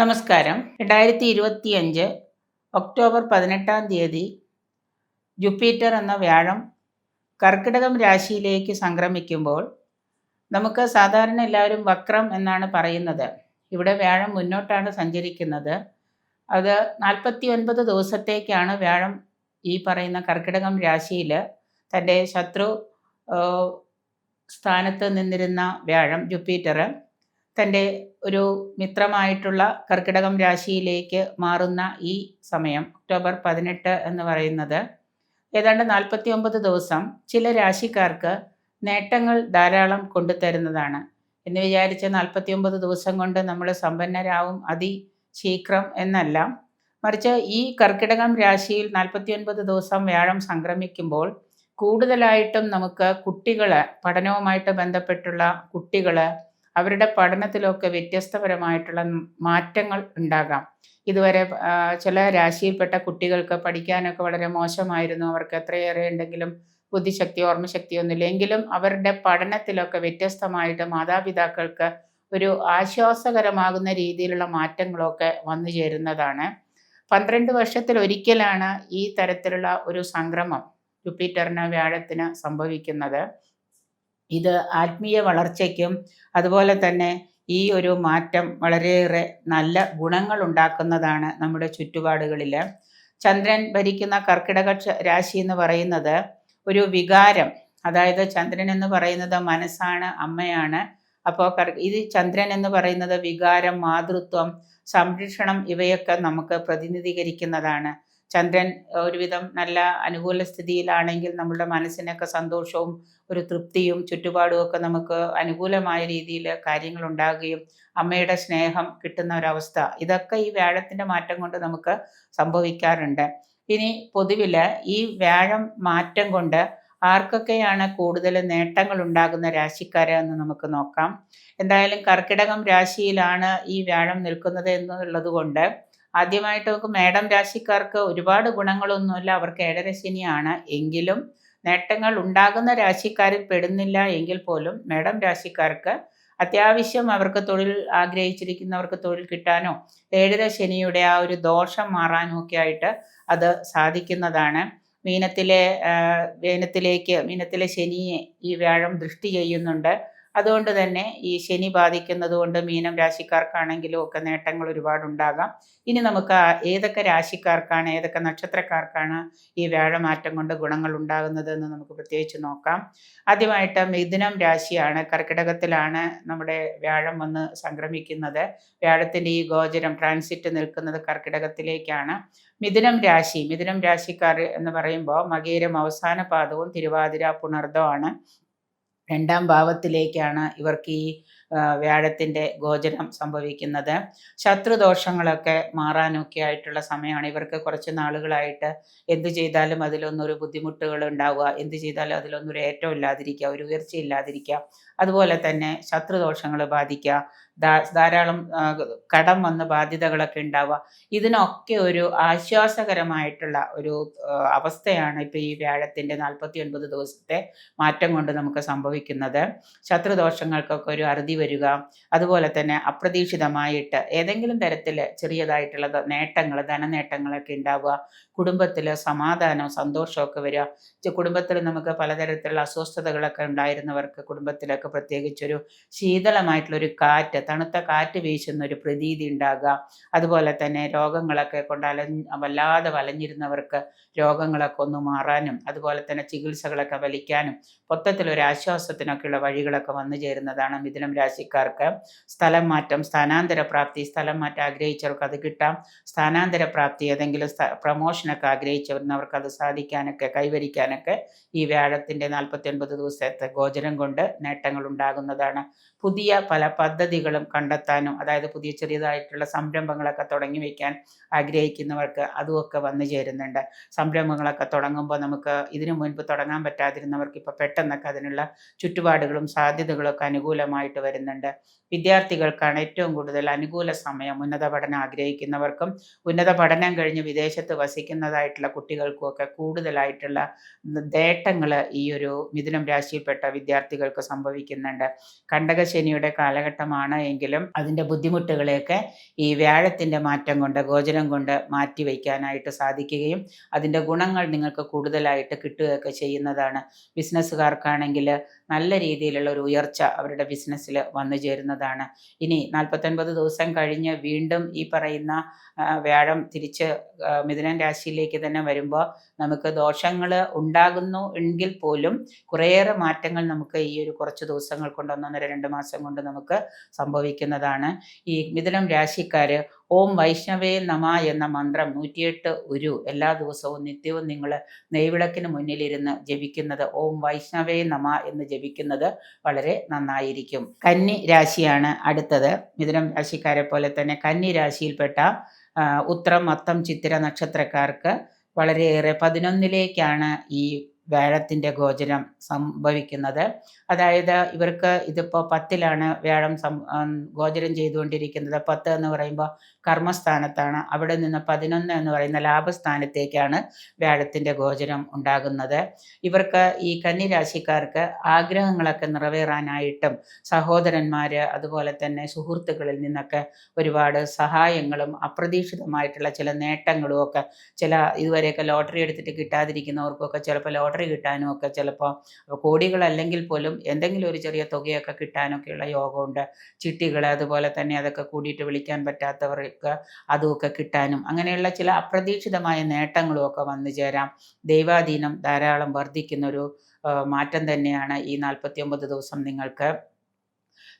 നമസ്കാരം. രണ്ടായിരത്തി ഇരുപത്തി അഞ്ച് ഒക്ടോബർ പതിനെട്ടാം തീയതി ജുപ്പിറ്റർ എന്ന വ്യാഴം കർക്കിടകം രാശിയിലേക്ക് സംക്രമിക്കുമ്പോൾ നമുക്ക് സാധാരണ എല്ലാവരും വക്രം എന്നാണ് പറയുന്നത്. ഇവിടെ വ്യാഴം മുന്നോട്ടാണ് സഞ്ചരിക്കുന്നത്. അത് നാൽപ്പത്തി ഒൻപത് ദിവസത്തേക്കാണ് വ്യാഴം ഈ പറയുന്ന കർക്കിടകം രാശിയിൽ തന്റെ ശത്രു സ്ഥാനത്ത് നിന്നിരുന്ന വ്യാഴം ജുപ്പിറ്റർ തന്റെ ഒരു മിത്രമായിട്ടുള്ള കർക്കിടകം രാശിയിലേക്ക് മാറുന്ന ഈ സമയം ഒക്ടോബർ പതിനെട്ട് എന്ന് പറയുന്നത്. ഏതാണ്ട് നാൽപ്പത്തി ഒമ്പത് ദിവസം ചില രാശിക്കാർക്ക് നേട്ടങ്ങൾ ധാരാളം കൊണ്ടുതരുന്നതാണ് എന്ന് വിചാരിച്ച് നാൽപ്പത്തി ഒമ്പത് ദിവസം കൊണ്ട് നമ്മൾ സമ്പന്നരാവും അതിശീഘ്രം എന്നല്ല. മറിച്ച് ഈ കർക്കിടകം രാശിയിൽ നാൽപ്പത്തി ഒൻപത് ദിവസം വ്യാഴം സംക്രമിക്കുമ്പോൾ കൂടുതലായിട്ടും നമുക്ക് കുട്ടികൾ പഠനവുമായിട്ട് ബന്ധപ്പെട്ടുള്ള കുട്ടികൾ അവരുടെ പഠനത്തിലൊക്കെ വ്യത്യസ്തപരമായിട്ടുള്ള മാറ്റങ്ങൾ ഉണ്ടാകാം. ഇതുവരെ ചില രാശിയിൽപ്പെട്ട കുട്ടികൾക്ക് പഠിക്കാനൊക്കെ വളരെ മോശമായിരുന്നു. അവർക്ക് എത്രയേറെ ഉണ്ടെങ്കിലും ബുദ്ധിശക്തി ഓർമ്മശക്തിയൊന്നുമില്ല എങ്കിലും അവരുടെ പഠനത്തിലൊക്കെ വ്യത്യസ്തമായിട്ട് മാതാപിതാക്കൾക്ക് ഒരു ആശ്വാസകരമാകുന്ന രീതിയിലുള്ള മാറ്റങ്ങളൊക്കെ വന്നു ചേരുന്നതാണ്. പന്ത്രണ്ട് വർഷത്തിൽ ഒരിക്കലാണ് ഈ തരത്തിലുള്ള ഒരു സംക്രമം ജുപ്പിറ്ററിന് വ്യാഴത്തിന് സംഭവിക്കുന്നത്. ഇത് ആത്മീയ വളർച്ചയ്ക്കും അതുപോലെ തന്നെ ഈ ഒരു മാറ്റം വളരെയേറെ നല്ല ഗുണങ്ങൾ ഉണ്ടാക്കുന്നതാണ് നമ്മുടെ ചുറ്റുപാടുകളിൽ. ചന്ദ്രൻ ഭരിക്കുന്ന കർക്കിടക രാശി എന്ന് പറയുന്നത് ഒരു വികാരം. അതായത് ചന്ദ്രൻ എന്ന് പറയുന്നത് മനസ്സാണ് അമ്മയാണ്. അപ്പോൾ ഇത് ചന്ദ്രൻ എന്ന് പറയുന്നത് വികാരം മാതൃത്വം സംരക്ഷണം ഇവയൊക്കെ നമുക്ക് പ്രതിനിധീകരിക്കുന്നതാണ്. ചന്ദ്രൻ ഒരുവിധം നല്ല അനുകൂല സ്ഥിതിയിലാണെങ്കിൽ നമ്മളുടെ മനസ്സിനൊക്കെ സന്തോഷവും ഒരു തൃപ്തിയും ചുറ്റുപാടും ഒക്കെ നമുക്ക് അനുകൂലമായ രീതിയിൽ കാര്യങ്ങൾ ഉണ്ടാകുകയും അമ്മയുടെ സ്നേഹം കിട്ടുന്ന ഒരവസ്ഥ. ഇതൊക്കെ ഈ വ്യാഴത്തിന്റെ മാറ്റം കൊണ്ട് നമുക്ക് സംഭവിക്കാറുണ്ട്. ഇനി പൊതുവിൽ ഈ വ്യാഴം മാറ്റം കൊണ്ട് ആർക്കൊക്കെയാണ് കൂടുതൽ നേട്ടങ്ങൾ ഉണ്ടാകുന്ന രാശിക്കാരെ എന്ന് നമുക്ക് നോക്കാം. എന്തായാലും കർക്കിടകം രാശിയിലാണ് ഈ വ്യാഴം നിൽക്കുന്നത് എന്നുള്ളത് കൊണ്ട് ആദ്യമായിട്ട് മേടം രാശിക്കാർക്ക് ഒരുപാട് ഗുണങ്ങളൊന്നുമില്ല. അവർക്ക് ഏഴര ശനിയാണ്. എങ്കിലും നേട്ടങ്ങൾ ഉണ്ടാകുന്ന രാശിക്കാരിൽ പെടുന്നില്ല എങ്കിൽ പോലും മേടം രാശിക്കാർക്ക് അത്യാവശ്യം അവർക്ക് തൊഴിൽ ആഗ്രഹിച്ചിരിക്കുന്നവർക്ക് തൊഴിൽ കിട്ടാനോ ഏഴര ശനിയുടെ ആ ഒരു ദോഷം മാറാനോ ഒക്കെ ആയിട്ട് അത് സാധിക്കുന്നതാണ്. മീനത്തിലെ മീനത്തിലേക്ക് മീനത്തിലെ ശനിയെ ഈ വ്യാഴം ദൃഷ്ടി ചെയ്യുന്നുണ്ട്. അതുകൊണ്ട് തന്നെ ഈ ശനി ബാധിക്കുന്നത് കൊണ്ട് മീനം രാശിക്കാർക്കാണെങ്കിലും ഒക്കെ നേട്ടങ്ങൾ ഒരുപാട് ഉണ്ടാകാം. ഇനി നമുക്ക് ഏതൊക്കെ രാശിക്കാർക്കാണ് ഏതൊക്കെ നക്ഷത്രക്കാർക്കാണ് ഈ വ്യാഴമാറ്റം കൊണ്ട് ഗുണങ്ങൾ ഉണ്ടാകുന്നത് എന്ന് നമുക്ക് പ്രത്യേകിച്ച് നോക്കാം. ആദ്യമായിട്ട് മിഥുനം രാശിയാണ് കർക്കിടകത്തിലാണ് നമ്മുടെ വ്യാഴം വന്ന് സംക്രമിക്കുന്നത്. വ്യാഴത്തിന്റെ ഈ ഗോചരം ട്രാൻസിറ്റ് നിൽക്കുന്നത് കർക്കിടകത്തിലേക്കാണ്. മിഥുനം രാശി മിഥുനം രാശിക്കാർ എന്ന് പറയുമ്പോൾ മകീരം അവസാന പാദവും തിരുവാതിര പുണർദമാണ് രണ്ടാം ഭാവത്തിലേക്കാണ് ഇവർക്ക് ഈ വ്യാഴത്തിന്റെ ഗോചരം സംഭവിക്കുന്നത്. ശത്രുദോഷങ്ങളൊക്കെ മാറാനൊക്കെ ആയിട്ടുള്ള സമയമാണ്. ഇവർക്ക് കുറച്ച് നാളുകളായിട്ട് എന്ത് ചെയ്താലും അതിലൊന്നൊരു ബുദ്ധിമുട്ടുകൾ ഉണ്ടാവുക എന്ത് ചെയ്താലും അതിലൊന്നൊരു ഏറ്റവും ഇല്ലാതിരിക്കുക ഒരു ഉയർച്ച ഇല്ലാതിരിക്കുക. അതുപോലെ തന്നെ ശത്രുദോഷങ്ങൾ ബാധിക്കുക ധാരാളം കടം വന്ന് ബാധ്യതകളൊക്കെ ഉണ്ടാവുക. ഇതിനൊക്കെ ഒരു ആശ്വാസകരമായിട്ടുള്ള ഒരു അവസ്ഥയാണ് ഇപ്പോൾ ഈ വ്യാഴത്തിന്റെ നാൽപ്പത്തി ഒൻപത് ദിവസത്തെ മാറ്റം കൊണ്ട് നമുക്ക് സംഭവിക്കുന്നത്. ശത്രുദോഷങ്ങൾക്കൊക്കെ ഒരു അറുതി വരിക. അതുപോലെ തന്നെ അപ്രതീക്ഷിതമായിട്ട് ഏതെങ്കിലും തരത്തിൽ ചെറിയതായിട്ടുള്ള നേട്ടങ്ങൾ ധനനേട്ടങ്ങളൊക്കെ ഉണ്ടാവുക കുടുംബത്തിൽ സമാധാനം സന്തോഷമൊക്കെ വരിക. കുടുംബത്തിൽ നമുക്ക് പലതരത്തിലുള്ള അസ്വസ്ഥതകളൊക്കെ ഉണ്ടായിരുന്നവർക്ക് കുടുംബത്തിലൊക്കെ പ്രത്യേകിച്ചൊരു ശീതളമായിട്ടുള്ളൊരു കാറ്റ് തണുത്ത കാറ്റ് വീശുന്ന ഒരു പ്രതീതി ഉണ്ടാകുക അതുപോലെ തന്നെ രോഗങ്ങളൊക്കെ കൊണ്ട് അല വല്ലാതെ വലഞ്ഞിരുന്നവർക്ക് രോഗങ്ങളൊക്കെ ഒന്ന് മാറാനും അതുപോലെ തന്നെ ചികിത്സകളൊക്കെ വലിക്കാനും മൊത്തത്തിലൊരു ആശ്വാസത്തിനൊക്കെയുള്ള വഴികളൊക്കെ വന്നു ചേരുന്നതാണ് മിഥുനം രാശിക്കാർക്ക് സ്ഥലം മാറ്റം സ്ഥാനാന്തര പ്രാപ്തി സ്ഥലം മാറ്റം ആഗ്രഹിച്ചവർക്ക് അത് കിട്ടാം. സ്ഥാനാന്തര പ്രാപ്തി ഏതെങ്കിലും പ്രമോഷനൊക്കെ ആഗ്രഹിച്ചവർക്ക് അത് സാധിക്കാനൊക്കെ കൈവരിക്കാനൊക്കെ ഈ വ്യാഴത്തിന്റെ നാൽപ്പത്തി ഒൻപത് ദിവസത്തെ ഗോചരം കൊണ്ട് നേട്ടങ്ങൾ ഉണ്ടാകുന്നതാണ്. പുതിയ പല പദ്ധതികളും കണ്ടെത്താനും അതായത് പുതിയ ചെറിയതായിട്ടുള്ള സംരംഭങ്ങളൊക്കെ തുടങ്ങി വയ്ക്കാൻ ആഗ്രഹിക്കുന്നവർക്ക് അതുമൊക്കെ വന്നു ചേരുന്നുണ്ട്. സംരംഭങ്ങളൊക്കെ തുടങ്ങുമ്പോൾ നമുക്ക് ഇതിനു മുൻപ് തുടങ്ങാൻ പറ്റാതിരുന്നവർക്ക് ഇപ്പോൾ പെട്ടെന്നൊക്കെ അതിനുള്ള ചുറ്റുപാടുകളും സാധ്യതകളൊക്കെ അനുകൂലമായിട്ട് വരുന്നുണ്ട്. വിദ്യാർത്ഥികൾക്കാണ് ഏറ്റവും കൂടുതൽ അനുകൂല സമയം ഉന്നത പഠനം ആഗ്രഹിക്കുന്നവർക്കും ഉന്നത പഠനം കഴിഞ്ഞ് വിദേശത്ത് വസിക്കുന്നതായിട്ടുള്ള കുട്ടികൾക്കും ഒക്കെ കൂടുതലായിട്ടുള്ള നേട്ടങ്ങൾ ഈ ഒരു മിഥുനം രാശിയിൽപ്പെട്ട വിദ്യാർത്ഥികൾക്ക് സംഭവിക്കുന്നുണ്ട്. കണ്ടക കണ്ടകശനിയുടെ കാലഘട്ടമാണ് എങ്കിലും അതിന്റെ ബുദ്ധിമുട്ടുകളെയൊക്കെ ഈ വ്യാഴത്തിന്റെ മാറ്റം കൊണ്ട് ഗോചരം കൊണ്ട് മാറ്റി വയ്ക്കാനായിട്ട് സാധിക്കുകയും അതിന്റെ ഗുണങ്ങൾ നിങ്ങൾക്ക് കൂടുതലായിട്ട് കിട്ടുകയൊക്കെ ചെയ്യുന്നതാണ്. ബിസിനസ്സുകാർക്കാണെങ്കിൽ നല്ല രീതിയിലുള്ള ഒരു ഉയർച്ച അവരുടെ ബിസിനസ്സിൽ വന്നു ചേരുന്നതാണ്. ഇനി നാൽപ്പത്തൊൻപത് ദിവസം കഴിഞ്ഞ് വീണ്ടും ഈ പറയുന്ന വ്യാഴം തിരിച്ച് മിഥുനൻ രാശിയിലേക്ക് തന്നെ വരുമ്പോൾ നമുക്ക് ദോഷങ്ങൾ ഉണ്ടാകുന്നു എങ്കിൽ പോലും കുറേയേറെ മാറ്റങ്ങൾ നമുക്ക് ഈ ഒരു കുറച്ച് ദിവസങ്ങൾ കൊണ്ട് ഒന്നൊന്നര രണ്ട് മാസം കൊണ്ട് നമുക്ക് സംഭവിക്കുന്നതാണ്. ഈ മിഥുനം രാശിക്കാർ ഓം വൈഷ്ണവേ നമ എന്ന മന്ത്രം നൂറ്റിയെട്ട് ഉരു. എല്ലാ ദിവസവും നിത്യവും നിങ്ങൾ നെയ്വിളക്കിന് മുന്നിലിരുന്ന് ജപിക്കുന്നത് ഓം വൈഷ്ണവേ നമ എന്ന് ജപിക്കുന്നത് വളരെ നന്നായിരിക്കും. കന്നി രാശിയാണ് അടുത്തത്. മിഥുനം രാശിക്കാരെ പോലെ തന്നെ കന്നി രാശിയിൽപ്പെട്ട ഉത്ര അത്തം ചിത്തിര നക്ഷത്രക്കാർക്ക് വളരെയേറെ പതിനൊന്നിലേക്കാണ് ഈ വ്യാഴത്തിന്റെ ഗോചരം സംഭവിക്കുന്നത്. അതായത് ഇവർക്ക് ഇതിപ്പോൾ പത്തിലാണ് വ്യാഴം സം ഗോചരം ചെയ്തുകൊണ്ടിരിക്കുന്നത്. പത്ത് എന്ന് പറയുമ്പോൾ കർമ്മസ്ഥാനത്താണ്. അവിടെ നിന്ന് പതിനൊന്ന് എന്ന് പറയുന്ന ലാഭസ്ഥാനത്തേക്കാണ് വ്യാഴത്തിന്റെ ഗോചരം ഉണ്ടാകുന്നത്. ഇവർക്ക് ഈ കന്നിരാശിക്കാർക്ക് ആഗ്രഹങ്ങളൊക്കെ നിറവേറാനായിട്ടും സഹോദരന്മാർ അതുപോലെ തന്നെ സുഹൃത്തുക്കളിൽ നിന്നൊക്കെ ഒരുപാട് സഹായങ്ങളും അപ്രതീക്ഷിതമായിട്ടുള്ള ചില നേട്ടങ്ങളും ഒക്കെ ചില ഇതുവരെയൊക്കെ ലോട്ടറി എടുത്തിട്ട് കിട്ടാതിരിക്കുന്നവർക്കൊക്കെ ചിലപ്പോൾ ലോട്ടറി കിട്ടാനും ഒക്കെ ചിലപ്പോൾ കോടികളല്ലെങ്കിൽ പോലും എന്തെങ്കിലും ഒരു ചെറിയ തുകയൊക്കെ കിട്ടാനൊക്കെയുള്ള യോഗമുണ്ട്. ചിട്ടികൾ അതുപോലെ തന്നെ അതൊക്കെ കൂടിയിട്ട് വിളിക്കാൻ പറ്റാത്തവർക്ക് അതുമൊക്കെ കിട്ടാനും അങ്ങനെയുള്ള ചില അപ്രതീക്ഷിതമായ നേട്ടങ്ങളും ഒക്കെ വന്നു ചേരാം. ദൈവാധീനം ധാരാളം വർദ്ധിക്കുന്നൊരു മാറ്റം തന്നെയാണ് ഈ നാൽപ്പത്തി ഒമ്പത് ദിവസം നിങ്ങൾക്ക്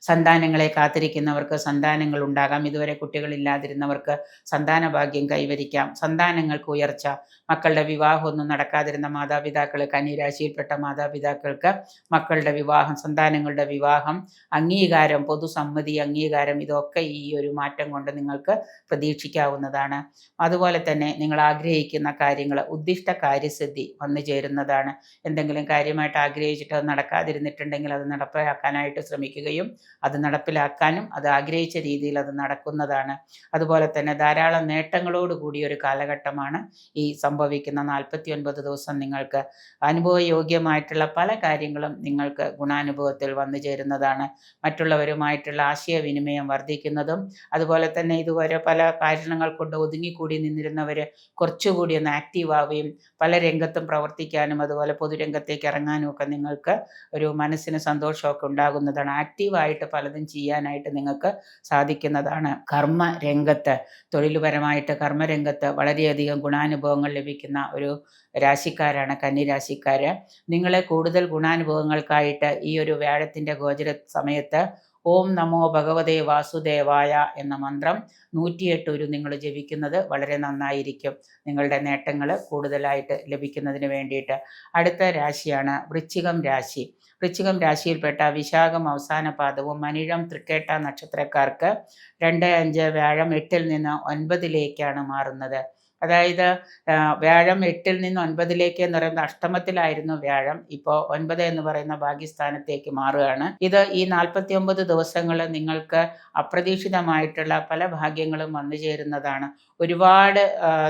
സന്താനങ്ങളെ കാത്തിരിക്കുന്നവർക്ക് സന്താനങ്ങൾ ഉണ്ടാകാം ഇതുവരെ കുട്ടികളില്ലാതിരുന്നവർക്ക് സന്താന ഭാഗ്യം കൈവരിക്കാം. സന്താനങ്ങൾക്ക് ഉയർച്ച. മക്കളുടെ വിവാഹമൊന്നും നടക്കാതിരുന്ന മാതാപിതാക്കൾ കന്നിരാശിയിൽപ്പെട്ട മാതാപിതാക്കൾക്ക് മക്കളുടെ വിവാഹം സന്താനങ്ങളുടെ വിവാഹം അംഗീകാരം പൊതുസമ്മതി അംഗീകാരം ഇതൊക്കെ ഈ ഒരു മാറ്റം കൊണ്ട് നിങ്ങൾക്ക് പ്രതീക്ഷിക്കാവുന്നതാണ്. അതുപോലെ തന്നെ നിങ്ങൾ ആഗ്രഹിക്കുന്ന കാര്യങ്ങൾ ഉദ്ദിഷ്ട കാര്യസിദ്ധി വന്നു ചേരുന്നതാണ്. എന്തെങ്കിലും കാര്യമായിട്ട് ആഗ്രഹിച്ചിട്ട് അത് നടക്കാതിരുന്നിട്ടുണ്ടെങ്കിൽ അത് നടപ്പിലാക്കാനായിട്ട് ശ്രമിക്കുകയും അത് നടപ്പിലാക്കാനും അത് ആഗ്രഹിച്ച രീതിയിൽ അത് നടക്കുന്നതാണ്. അതുപോലെ തന്നെ ധാരാളം നേട്ടങ്ങളോട് കൂടിയ ഒരു കാലഘട്ടമാണ് ഈ സംഭവിക്കുന്ന നാൽപ്പത്തി ഒൻപത് ദിവസം നിങ്ങൾക്ക് അനുഭവയോഗ്യമായിട്ടുള്ള പല കാര്യങ്ങളും നിങ്ങൾക്ക് ഗുണാനുഭവത്തിൽ വന്നു ചേരുന്നതാണ്. മറ്റുള്ളവരുമായിട്ടുള്ള ആശയവിനിമയം വർദ്ധിക്കുന്നതും അതുപോലെ തന്നെ ഇതുവരെ പല കാരണങ്ങൾ കൊണ്ട് ഒതുങ്ങിക്കൂടി നിന്നിരുന്നവർ കുറച്ചുകൂടി ഒന്ന് ആക്റ്റീവ് ആവുകയും പല രംഗത്തും പ്രവർത്തിക്കാനും അതുപോലെ പൊതുരംഗത്തേക്ക് ഇറങ്ങാനും ഒക്കെ നിങ്ങൾക്ക് ഒരു മനസ്സിന് സന്തോഷമൊക്കെ ഉണ്ടാകുന്നതാണ്. ആക്റ്റീവായിട്ട് പലതും ചെയ്യാനായിട്ട് നിങ്ങൾക്ക് സാധിക്കുന്നതാണ്. കർമ്മ രംഗത്ത് തൊഴിലുപരമായിട്ട് കർമ്മരംഗത്ത് വളരെയധികം ഗുണാനുഭവങ്ങൾ ലഭിക്കുന്ന ഒരു രാശിക്കാരാണ് കന്നി രാശിക്കാർ നിങ്ങളെ കൂടുതൽ ഗുണാനുഭവങ്ങൾക്കായിട്ട് ഈ ഒരു വ്യാഴത്തിന്റെ ഗോചര സമയത്ത് ഓം നമോ ഭഗവതേ വാസുദേവായ എന്ന മന്ത്രം നൂറ്റിയെട്ട് ഒരു നിങ്ങൾ ജപിക്കുന്നത് വളരെ നന്നായിരിക്കും. നിങ്ങളുടെ നേട്ടങ്ങൾ കൂടുതലായിട്ട് ലഭിക്കുന്നതിന് വേണ്ടിയിട്ട്. അടുത്ത രാശിയാണ് വൃശ്ചികം രാശി. വൃശ്ചികം രാശിയിൽപ്പെട്ട വിശാഖം അവസാന പാദവും മനിഴം തൃക്കേട്ട നക്ഷത്രക്കാർക്ക് രണ്ട് അഞ്ച് വ്യാഴം എട്ടിൽ നിന്ന് ഒൻപതിലേക്കാണ് മാറുന്നത്. അതായത് വ്യാഴം എട്ടിൽ നിന്ന് ഒൻപതിലേക്ക് എന്ന് പറയുന്ന അഷ്ടമത്തിലായിരുന്നു വ്യാഴം. ഇപ്പോൾ ഒൻപത് എന്ന് പറയുന്ന ഭാഗ്യസ്ഥാനത്തേക്ക് മാറുകയാണ്. ഇത് ഈ നാൽപ്പത്തി ഒമ്പത് ദിവസങ്ങൾ നിങ്ങൾക്ക് അപ്രതീക്ഷിതമായിട്ടുള്ള പല ഭാഗ്യങ്ങളും വന്നു ചേരുന്നതാണ്. ഒരുപാട്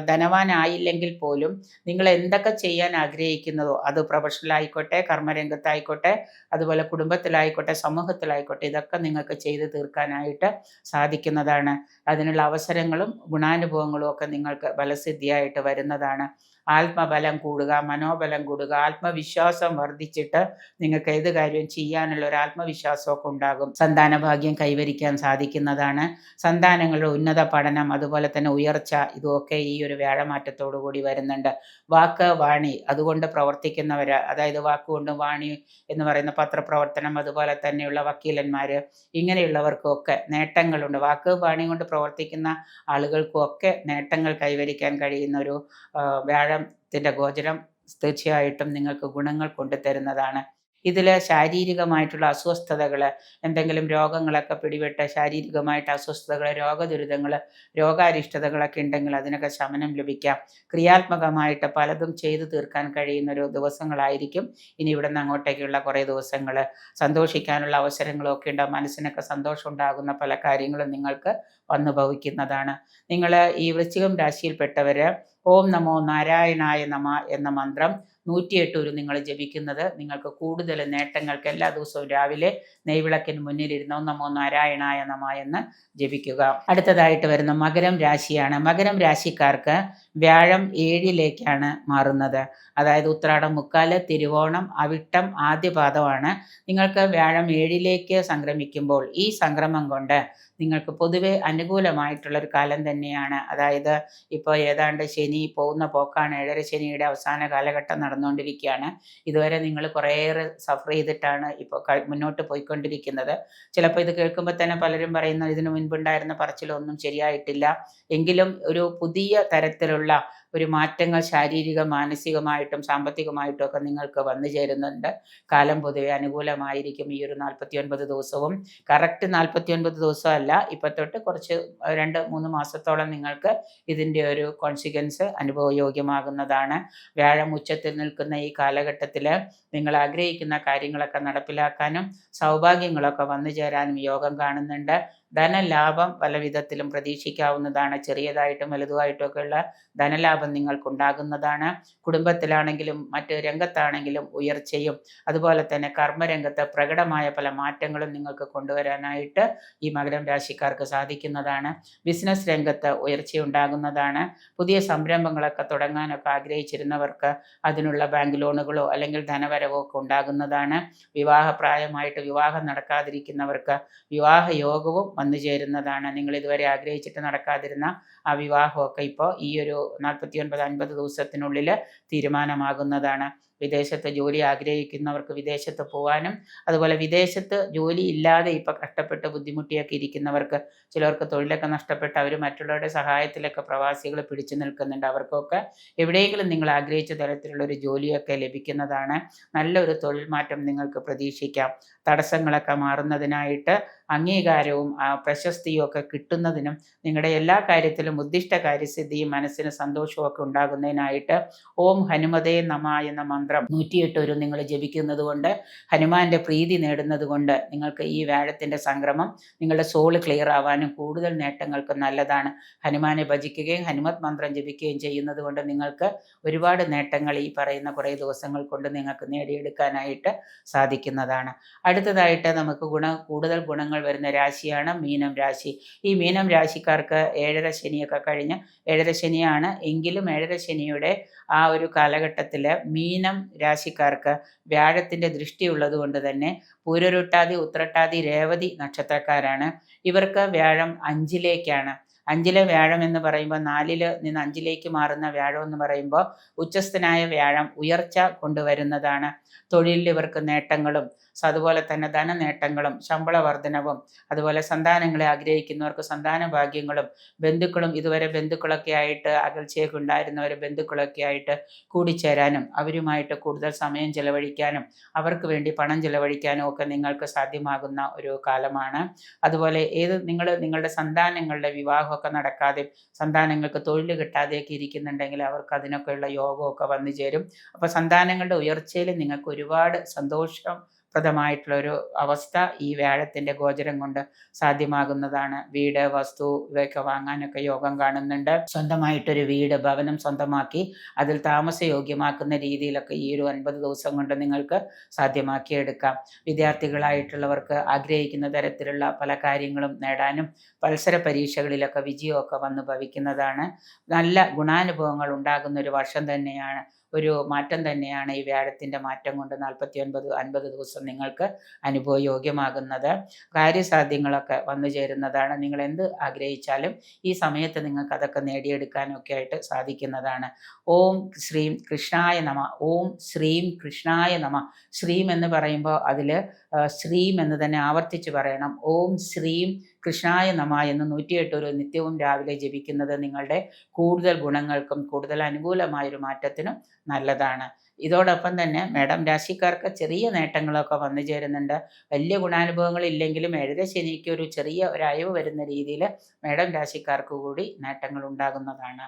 ധനവാനായില്ലെങ്കിൽ പോലും നിങ്ങൾ എന്തൊക്കെ ചെയ്യാൻ ആഗ്രഹിക്കുന്നതോ അത് പ്രൊഫഷണലായിക്കോട്ടെ കർമ്മരംഗത്തായിക്കോട്ടെ അതുപോലെ കുടുംബത്തിലായിക്കോട്ടെ സമൂഹത്തിലായിക്കോട്ടെ ഇതൊക്കെ നിങ്ങൾക്ക് ചെയ്തു തീർക്കാനായിട്ട് സാധിക്കുന്നതാണ്. അതിനുള്ള അവസരങ്ങളും ഗുണാനുഭവങ്ങളും ഒക്കെ നിങ്ങൾക്ക് ബലസിദ്ധിയായിട്ട് വരുന്നതാണ്. ആത്മബലം കൂടുക മനോബലം കൂടുക ആത്മവിശ്വാസം വർദ്ധിച്ചിട്ട് നിങ്ങൾക്ക് ഏത് കാര്യവും ചെയ്യാനുള്ള ഒരു ആത്മവിശ്വാസമൊക്കെ ഉണ്ടാകും. സന്താന ഭാഗ്യം കൈവരിക്കാൻ സാധിക്കുന്നതാണ്. സന്താനങ്ങളുടെ ഉന്നത പഠനം അതുപോലെ തന്നെ ഉയർച്ച ഇതുമൊക്കെ ഈ ഒരു വ്യാഴമാറ്റത്തോടു കൂടി വരുന്നുണ്ട്. വാക്ക് വാണി അതുകൊണ്ട് പ്രവർത്തിക്കുന്നവർ അതായത് വാക്കുകൊണ്ടും വാണി എന്ന് പറയുന്ന പത്രപ്രവർത്തനം അതുപോലെ തന്നെയുള്ള വക്കീലന്മാർ ഇങ്ങനെയുള്ളവർക്കൊക്കെ നേട്ടങ്ങളുണ്ട്. വാക്ക് വാണി കൊണ്ട് പ്രവർത്തിക്കുന്ന ആളുകൾക്കും ഒക്കെ നേട്ടങ്ങൾ കൈവരിക്കാൻ കഴിയുന്ന ഒരു വ്യാഴത്തിന്റെ ഗോചരം തീർച്ചയായിട്ടും നിങ്ങൾക്ക് ഗുണങ്ങൾ കൊണ്ടുതരുന്നതാണ്. ഇതിൽ ശാരീരികമായിട്ടുള്ള അസ്വസ്ഥതകൾ എന്തെങ്കിലും രോഗങ്ങളൊക്കെ പിടിപെട്ട ശാരീരികമായിട്ട് അസ്വസ്ഥതകൾ രോഗദുരിതങ്ങൾ രോഗാരിഷ്ടതകളൊക്കെ ഉണ്ടെങ്കിൽ അതിനൊക്കെ ശമനം ലഭിക്കാം. ക്രിയാത്മകമായിട്ട് പലതും ചെയ്തു തീർക്കാൻ കഴിയുന്ന ഒരു ദിവസങ്ങളായിരിക്കും. ഇനി ഇവിടെ നിന്ന് അങ്ങോട്ടേക്കുള്ള കുറേ ദിവസങ്ങൾ സന്തോഷിക്കാനുള്ള അവസരങ്ങളൊക്കെ ഉണ്ടാകും മനസ്സിനൊക്കെ സന്തോഷം ഉണ്ടാകുന്ന പല കാര്യങ്ങളും നിങ്ങൾക്ക് വന്നു ഭവിക്കുന്നതാണ് നിങ്ങൾ ഈ വൃശ്ചികം രാശിയിൽപ്പെട്ടവർ ഓം നമോ നാരായണായ നമ എന്ന മന്ത്രം നൂറ്റിയെട്ട് ഒരു നിങ്ങൾ ജപിക്കുന്നത്. നിങ്ങൾക്ക് കൂടുതൽ നേട്ടങ്ങൾക്ക് എല്ലാ ദിവസവും രാവിലെ നെയ്വിളക്കിന് മുന്നിലിരുന്ന് നമോ നാരായണായ നമ എന്ന് ജപിക്കുക. അടുത്തതായിട്ട് വരുന്ന മകരം രാശിയാണ്. മകരം രാശിക്കാർക്ക് വ്യാഴം ഏഴിലേക്കാണ് മാറുന്നത്. അതായത് ഉത്രാടം മുക്കാൽ തിരുവോണം അവിട്ടം ആദ്യപാദമാണ് നിങ്ങൾക്ക് വ്യാഴം ഏഴിലേക്ക് സംക്രമിക്കുമ്പോൾ ഈ സംക്രമം കൊണ്ട് നിങ്ങൾക്ക് പൊതുവെ അനുകൂലമായിട്ടുള്ളൊരു കാലം തന്നെയാണ്. അതായത് ഇപ്പോൾ ഏതാണ്ട് ശനി പോകുന്ന പോക്കാണ്. ഏഴര ശനിയുടെ അവസാന കാലഘട്ടം നടന്നുകൊണ്ടിരിക്കുകയാണ്. ഇതുവരെ നിങ്ങൾ കുറേയേറെ സഫർ ചെയ്തിട്ടാണ് ഇപ്പോൾ മുന്നോട്ട് പോയിക്കൊണ്ടിരിക്കുന്നത്. ചിലപ്പോൾ ഇത് കേൾക്കുമ്പോൾ തന്നെ പലരും പറയുന്നു ഇതിനു മുൻപുണ്ടായിരുന്ന പറച്ചിലൊന്നും ശരിയായിട്ടില്ല. എങ്കിലും ഒരു പുതിയ തരത്തിലുള്ള ഒരു മാറ്റങ്ങൾ ശാരീരിക മാനസികമായിട്ടും സാമ്പത്തികമായിട്ടും ഒക്കെ നിങ്ങൾക്ക് വന്നു ചേരുന്നുണ്ട്. കാലം പൊതുവെ അനുകൂലമായിരിക്കും ഈ ഒരു നാൽപ്പത്തി ഒൻപത് ദിവസവും. കറക്റ്റ് നാൽപ്പത്തി ഒൻപത് അല്ല ഇപ്പം തൊട്ട് കുറച്ച് രണ്ട് മൂന്ന് മാസത്തോളം നിങ്ങൾക്ക് ഇതിന്റെ ഒരു കോൺസിക്വൻസ് അനുഭവയോഗ്യമാകുന്നതാണ്. വ്യാഴം ഉച്ചത്തിൽ നിൽക്കുന്ന ഈ കാലഘട്ടത്തിൽ നിങ്ങൾ ആഗ്രഹിക്കുന്ന കാര്യങ്ങളൊക്കെ നടപ്പിലാക്കാനും സൗഭാഗ്യങ്ങളൊക്കെ വന്നു ചേരാനും യോഗം കാണുന്നുണ്ട്. ധനലാഭം പല വിധത്തിലും പ്രതീക്ഷിക്കാവുന്നതാണ്. ചെറിയതായിട്ടും ഒക്കെയുള്ള ധനലാഭം നിങ്ങൾക്കുണ്ടാകുന്നതാണ്. കുടുംബത്തിലാണെങ്കിലും മറ്റ് രംഗത്താണെങ്കിലും ഉയർച്ചയും അതുപോലെ തന്നെ കർമ്മരംഗത്ത് പ്രകടമായ പല മാറ്റങ്ങളും നിങ്ങൾക്ക് കൊണ്ടുവരാനായിട്ട് ഈ മകരം രാശിക്കാർക്ക് സാധിക്കുന്നതാണ്. ബിസിനസ് രംഗത്ത് ഉയർച്ചയുണ്ടാകുന്നതാണ്. പുതിയ സംരംഭങ്ങളൊക്കെ തുടങ്ങാനൊക്കെ ആഗ്രഹിച്ചിരുന്നവർക്ക് അതിനുള്ള ബാങ്ക് ലോണുകളോ അല്ലെങ്കിൽ ധനവരവോ ഒക്കെ ഉണ്ടാകുന്നതാണ്. വിവാഹപ്രായമായിട്ട് വിവാഹം നടക്കാതിരിക്കുന്നവർക്ക് വിവാഹ യോഗവും വന്നു ചേരുന്നതാണ്. നിങ്ങൾ ഇതുവരെ ആഗ്രഹിച്ചിട്ട് നടക്കാതിരുന്ന ആ വിവാഹമൊക്കെ ഇപ്പോൾ ഈ ഒരു നാൽപ്പത്തി ഒൻപത് അൻപത് ദിവസത്തിനുള്ളിൽ തീരുമാനമാകുന്നതാണ്. വിദേശത്ത് ജോലി ആഗ്രഹിക്കുന്നവർക്ക് വിദേശത്ത് പോകാനും അതുപോലെ വിദേശത്ത് ജോലി ഇല്ലാതെ ഇപ്പോൾ കഷ്ടപ്പെട്ട് ബുദ്ധിമുട്ടിയൊക്കെ ഇരിക്കുന്നവർക്ക് ചിലർക്ക് തൊഴിലൊക്കെ നഷ്ടപ്പെട്ട് അവർ മറ്റുള്ളവരുടെ സഹായത്തിലൊക്കെ പ്രവാസികൾ പിടിച്ചു നിൽക്കുന്നുണ്ട്. അവർക്കൊക്കെ എവിടെയെങ്കിലും നിങ്ങൾ ആഗ്രഹിച്ച തരത്തിലുള്ള ഒരു ജോലിയൊക്കെ ലഭിക്കുന്നതാണ്. നല്ലൊരു തൊഴിൽ മാറ്റം നിങ്ങൾക്ക് പ്രതീക്ഷിക്കാം. തടസ്സങ്ങളൊക്കെ മാറുന്നതിനായിട്ട് അംഗീകാരവും പ്രശസ്തിയും ഒക്കെ കിട്ടുന്നതിനും നിങ്ങളുടെ എല്ലാ കാര്യത്തിലും ഉദ്ദിഷ്ട കാര്യസിദ്ധിയും മനസ്സിന് സന്തോഷവും ഒക്കെ ഉണ്ടാകുന്നതിനായിട്ട് ഓം ഹനുമതേ നമ എന്ന മന്ത്രം നൂറ്റിയെട്ട് ഒരു നിങ്ങൾ ജപിക്കുന്നത് കൊണ്ട് ഹനുമാന്റെ പ്രീതി നേടുന്നത് കൊണ്ട് നിങ്ങൾക്ക് ഈ വ്യാഴത്തിന്റെ സംക്രമം നിങ്ങളുടെ സോൾ ക്ലിയർ ആവാനും കൂടുതൽ നേട്ടങ്ങൾക്ക് നല്ലതാണ്. ഹനുമാനെ ഭജിക്കുകയും ഹനുമത് മന്ത്രം ജപിക്കുകയും ചെയ്യുന്നത് കൊണ്ട് നിങ്ങൾക്ക് ഒരുപാട് നേട്ടങ്ങൾ ഈ പറയുന്ന കുറേ ദിവസങ്ങൾ കൊണ്ട് നിങ്ങൾക്ക് നേടിയെടുക്കാനായിട്ട് സാധിക്കുന്നതാണ്. അടുത്തതായിട്ട് നമുക്ക് ഗുണ കൂടുതൽ ഗുണങ്ങൾ വരുന്ന രാശിയാണ് മീനം രാശി. ഈ മീനം രാശിക്കാർക്ക് ഏഴര ശനിയൊക്കെ കഴിഞ്ഞ് ഏഴര ശനിയാണ് എങ്കിലും ഏഴര ശനിയുടെ ആ ഒരു കാലഘട്ടത്തിൽ മീനം രാശിക്കാർക്ക് വ്യാഴത്തിന്റെ ദൃഷ്ടിയുള്ളത് കൊണ്ട് തന്നെ പൂരൊരുട്ടാതി ഉത്രട്ടാതി രേവതി നക്ഷത്രക്കാരാണ്. ഇവർക്ക് വ്യാഴം അഞ്ചിലേക്കാണ്. അഞ്ചിലെ വ്യാഴം എന്ന് പറയുമ്പോൾ നാലിൽ നിന്ന് അഞ്ചിലേക്ക് മാറുന്ന വ്യാഴം എന്ന് പറയുമ്പോൾ ഉച്ചസ്ഥനായ വ്യാഴം ഉയർച്ച കൊണ്ടുവരുന്നതാണ്. തൊഴിലിൽ ഇവർക്ക് നേട്ടങ്ങളും അതുപോലെ തന്നെ ധനനേട്ടങ്ങളും ശമ്പള വർധനവും അതുപോലെ സന്താനങ്ങളെ ആഗ്രഹിക്കുന്നവർക്ക് സന്താന ഭാഗ്യങ്ങളും ബന്ധുക്കളും ഇതുവരെ ബന്ധുക്കളൊക്കെ ആയിട്ട് അകൽച്ചയൊക്കെ ഉണ്ടായിരുന്നവർ ബന്ധുക്കളൊക്കെ ആയിട്ട് കൂടിച്ചേരാനും അവരുമായിട്ട് കൂടുതൽ സമയം ചെലവഴിക്കാനും അവർക്ക് വേണ്ടി പണം ചെലവഴിക്കാനും ഒക്കെ നിങ്ങൾക്ക് സാധ്യമാകുന്ന ഒരു കാലമാണ്. അതുപോലെ ഏത് നിങ്ങൾ നിങ്ങളുടെ സന്താനങ്ങളുടെ വിവാഹമൊക്കെ നടക്കാതെ സന്താനങ്ങൾക്ക് തൊഴിൽ കിട്ടാതെയൊക്കെ ഇരിക്കുന്നുണ്ടെങ്കിൽ അവർക്ക് അതിനൊക്കെയുള്ള യോഗമൊക്കെ വന്നു ചേരും. അപ്പോൾ സന്താനങ്ങളുടെ ഉയർച്ചയിൽ നിങ്ങൾക്ക് ഒരുപാട് സന്തോഷം പ്രദമായിട്ടുള്ള ഒരു അവസ്ഥ ഈ വ്യാഴത്തിന്റെ ഗോചരം കൊണ്ട് സാധ്യമാകുന്നതാണ്. വീട് വസ്തു ഇവയൊക്കെ വാങ്ങാനൊക്കെ യോഗം കാണുന്നുണ്ട്. സ്വന്തമായിട്ടൊരു വീട് ഭവനം സ്വന്തമാക്കി അതിൽ താമസയോഗ്യമാക്കുന്ന രീതിയിലൊക്കെ ഈ ഒരു ഒൻപത് ദിവസം കൊണ്ട് നിങ്ങൾക്ക് സാധ്യമാക്കിയെടുക്കാം. വിദ്യാർത്ഥികളായിട്ടുള്ളവർക്ക് ആഗ്രഹിക്കുന്ന തരത്തിലുള്ള പല കാര്യങ്ങളും നേടാനും മത്സര പരീക്ഷകളിലൊക്കെ വിജയമൊക്കെ വന്നു ഭവിക്കുന്നതാണ്. നല്ല ഗുണാനുഭവങ്ങൾ ഉണ്ടാകുന്ന ഒരു വർഷം തന്നെയാണ് ഒരു മാറ്റം തന്നെയാണ് ഈ വ്യാഴത്തിന്റെ മാറ്റം കൊണ്ട് നാൽപ്പത്തി ഒൻപത് അൻപത് ദിവസം നിങ്ങൾക്ക് അനുഭവയോഗ്യമാകുന്നത്. കാര്യസാധ്യങ്ങളൊക്കെ വന്നു ചേരുന്നതാണ്. നിങ്ങൾ എന്ത് ആഗ്രഹിച്ചാലും ഈ സമയത്ത് നിങ്ങൾക്ക് അതൊക്കെ നേടിയെടുക്കാനൊക്കെ ആയിട്ട് സാധിക്കുന്നതാണ്. ഓം ശ്രീം കൃഷ്ണായ നമ ഓം ശ്രീം കൃഷ്ണായ നമ. ശ്രീം എന്ന് പറയുമ്പോൾ അതിൽ ശ്രീം എന്ന് തന്നെ ആവർത്തിച്ച് പറയണം. ഓം ശ്രീം കൃഷ്ണായ നമ എന്ന് നൂറ്റിയെട്ട് ഒരു നിത്യവും രാവിലെ ജപിക്കുന്നത് നിങ്ങളുടെ കൂടുതൽ ഗുണങ്ങൾക്കും കൂടുതൽ അനുകൂലമായൊരു മാറ്റത്തിനും നല്ലതാണ്. ഇതോടൊപ്പം തന്നെ മേഡം രാശിക്കാർക്ക് ചെറിയ നേട്ടങ്ങളൊക്കെ വന്നു ചേരുന്നുണ്ട്. വലിയ ഗുണാനുഭവങ്ങൾ ഇല്ലെങ്കിലും എഴുത ശനിക്ക് ഒരു ചെറിയ ഒരു അയവ് വരുന്ന രീതിയിൽ മേഡം രാശിക്കാർക്ക് കൂടി നേട്ടങ്ങൾ ഉണ്ടാകുന്നതാണ്.